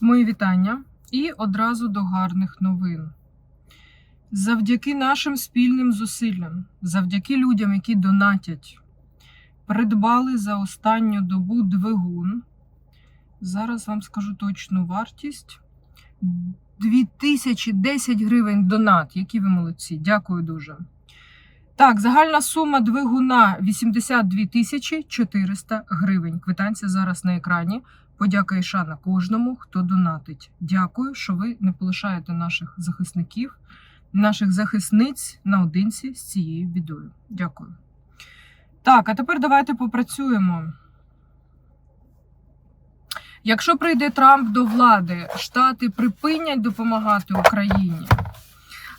Мої вітання і одразу до гарних новин. Завдяки нашим спільним зусиллям, завдяки людям, які донатять, придбали за останню добу двигун. Зараз вам скажу точну вартість. 2010 гривень донат. Які ви молодці. Дякую дуже. Так, загальна сума двигуна 82 тисячі 400 гривень. Квитанція зараз на екрані. Подяка і шана кожному, хто донатить. Дякую, що ви не полишаєте наших захисників, наших захисниць наодинці з цією бідою. Дякую. Так, а тепер давайте попрацюємо. Якщо прийде Трамп до влади, Штати припинять допомагати Україні.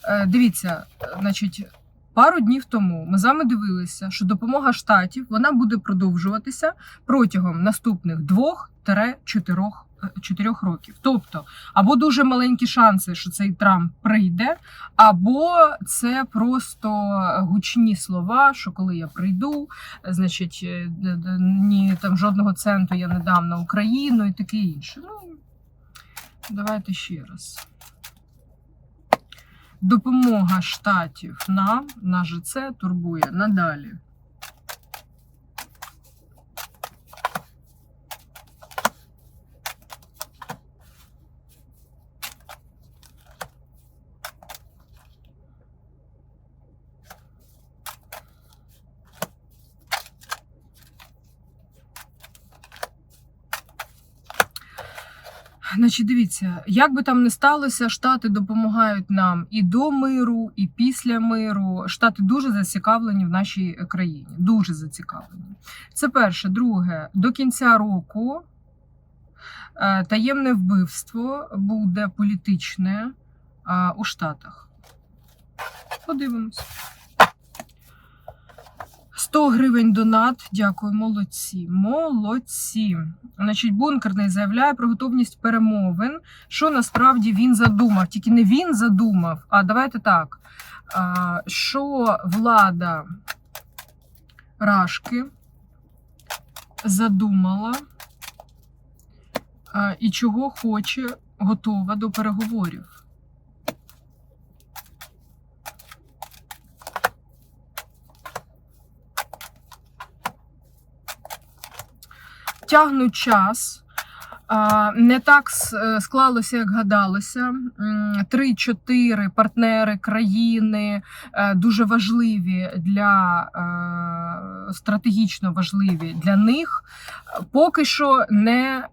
Е, Дивіться, значить, пару днів тому ми з вами дивилися, що допомога штатів вона буде продовжуватися протягом наступних двох-чотирьох чотирьох років. Тобто, або дуже маленькі шанси, що цей Трамп прийде, або це просто гучні слова, що коли я прийду, значить, е, ні там жодного центу я не дам на Україну і таке інше. Ну, давайте ще раз. Допомога штатів нам, нас же це турбує надалі. Значить, дивіться, як би там не сталося, штати допомагають нам і до миру, і після миру. Штати дуже зацікавлені в нашій країні. Дуже зацікавлені. Це перше. Друге, до кінця року е, таємне вбивство буде політичне е, у Штатах. Подивимось. 100 гривень донат. Дякую, молодці. Молодці. Значить, бункерний заявляє про готовність перемовин. Що насправді він задумав? Тільки не він задумав, а давайте так. Що влада Рашки задумала і чого хоче, готова до переговорів. Тягнуть час. Не так е, склалося, як гадалося. Три-чотири партнери країни е, дуже важливі для е, стратегічно важливі для них. Поки що не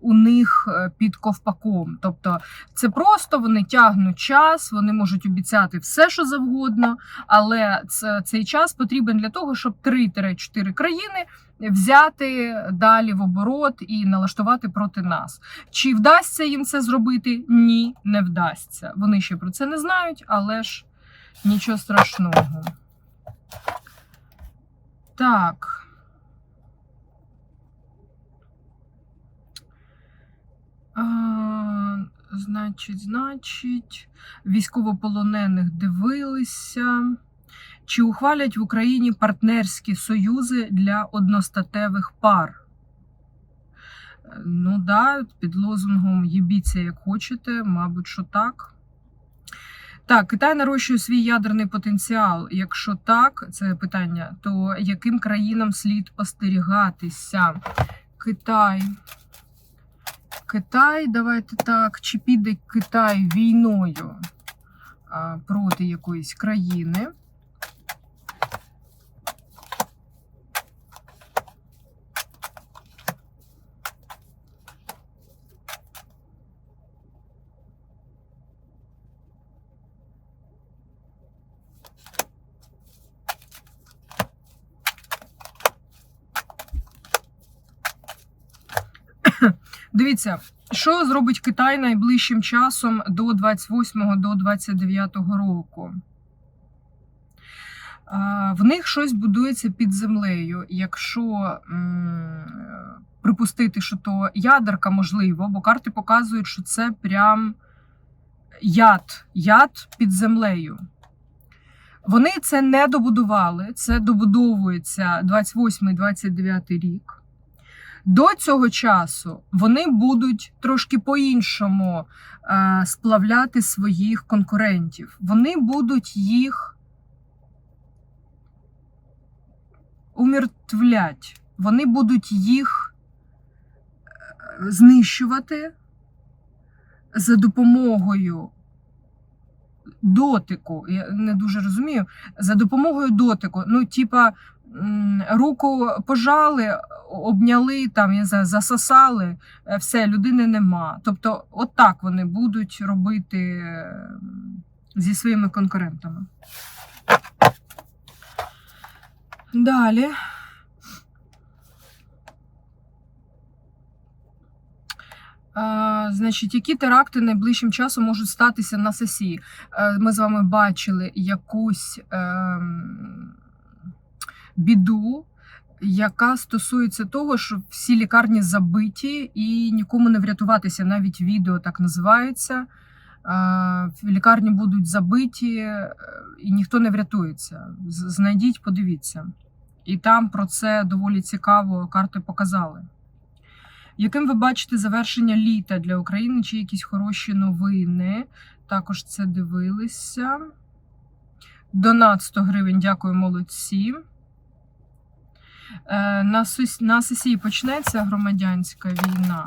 у них під ковпаком. Тобто, це просто вони тягнуть час, вони можуть обіцяти все, що завгодно, але цей час потрібен для того, щоб 3-4 країни взяти далі в оборот і налаштувати проти нас. Чи вдасться їм це зробити? Ні, не вдасться. Вони ще про це не знають, але ж нічого страшного. Так. А, значить, значить, військовополонених дивилися. Чи ухвалять в Україні партнерські союзи для одностатевих пар? Ну да, під лозунгом «Єбіться як хочете, мабуть, що так. Так, Китай нарощує свій ядерний потенціал. Якщо так, це питання, то яким країнам слід остерігатися? Китай. Китай, давайте так. Чи піде Китай війною проти якоїсь країни? Дивіться, що зробить Китай найближчим часом до 28 до 29 року. В них щось будується під землею. Якщо припустити, що то ядерка можливо, бо карти показують, що це прям яд, яд під землею. Вони це не добудували, це добудовується 28-29 рік. До цього часу вони будуть трошки по-іншому е, сплавляти своїх конкурентів. Вони будуть їх умертвлять. Вони будуть їх е, знищувати за допомогою дотику. Я не дуже розумію. За допомогою дотику. Ну, типа, руку пожали, обняли, там, я знаю, засосали, е, все, людини нема. Тобто, от вони будуть робити е, зі своїми конкурентами. Далі. Значить, які теракти найближчим часом можуть статися на сесії? Е, Ми з вами бачили якусь ем, біду, яка стосується того, що всі лікарні забиті і нікому не врятуватися. Навіть відео так називається. Лікарні будуть забиті е, і ніхто не врятується. Знайдіть, подивіться. І там про це доволі цікаво карти показали. Яким ви бачите завершення літа для України? Чи якісь хороші новини? Також це дивилися. Донат 100 гривень, дякую, молодці. Е, На, сесії почнеться громадянська війна.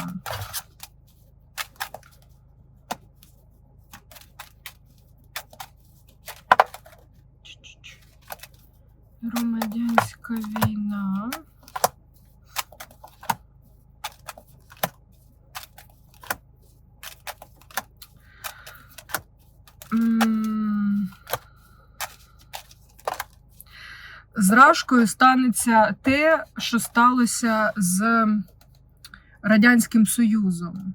Громадянська війна. М. Зражкою станеться те, що сталося з Радянським Союзом.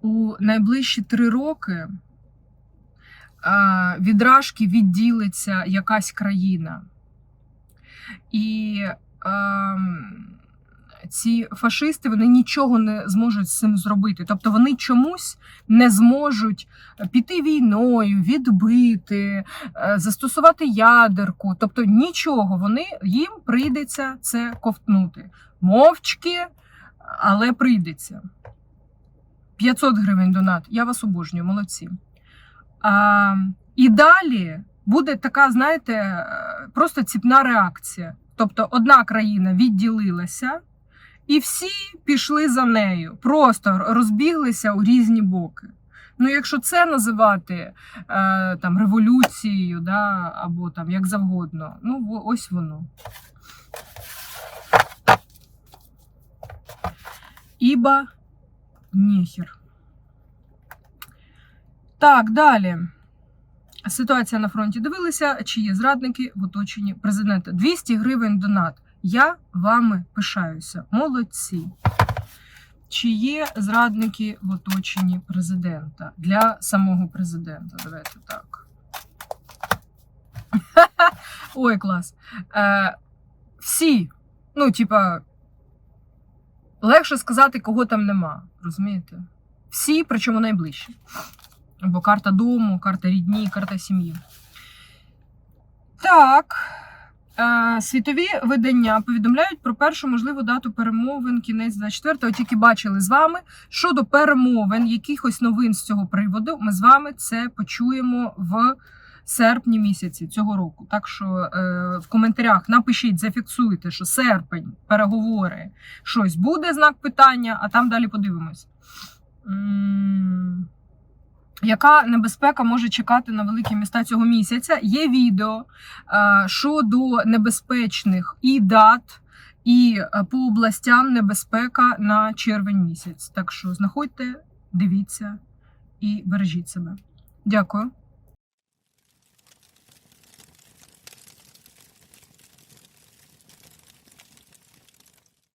У найближчі три роки відражки відділиться якась країна. І ем, ці фашисти вони нічого не зможуть з цим зробити. Тобто вони чомусь не зможуть піти війною, відбити, е, застосувати ядерку. Тобто нічого вони їм прийдеться це ковтнути. Мовчки, але прийдеться. 500 гривень донат. Я вас обожнюю, молодці. А, і далі буде така, знаєте, е, просто ціпна реакція. Тобто одна країна відділилася, і всі пішли за нею, просто розбіглися у різні боки. Ну, якщо це називати е, там революцією, да, або там як завгодно, ну ось воно. Іба ніхер. Так, далі. Ситуація на фронті дивилися, чи є зрадники в оточенні президента. 200 гривень донат. Я вами пишаюся. Молодці. Чи є зрадники в оточенні президента для самого президента? Давайте так. Ой, клас. Е, всі. Ну, типа, легше сказати, кого там нема. Розумієте? Всі, причому найближчі. Або карта дому, карта рідні, карта сім'ї. Так. Е, Світові видання повідомляють про першу можливу дату перемовин кінець 24-го. Тільки бачили з вами. Щодо перемовин, якихось новин з цього приводу, ми з вами це почуємо в серпні місяці цього року. Так що е, в коментарях напишіть, зафіксуйте, що серпень, переговори, щось буде знак питання, а там далі подивимось. Яка небезпека може чекати на великі міста цього місяця? Є відео е, щодо небезпечних і дат, і е, по областям небезпека на червень місяць. Так що знаходьте, дивіться і бережіть себе. Дякую.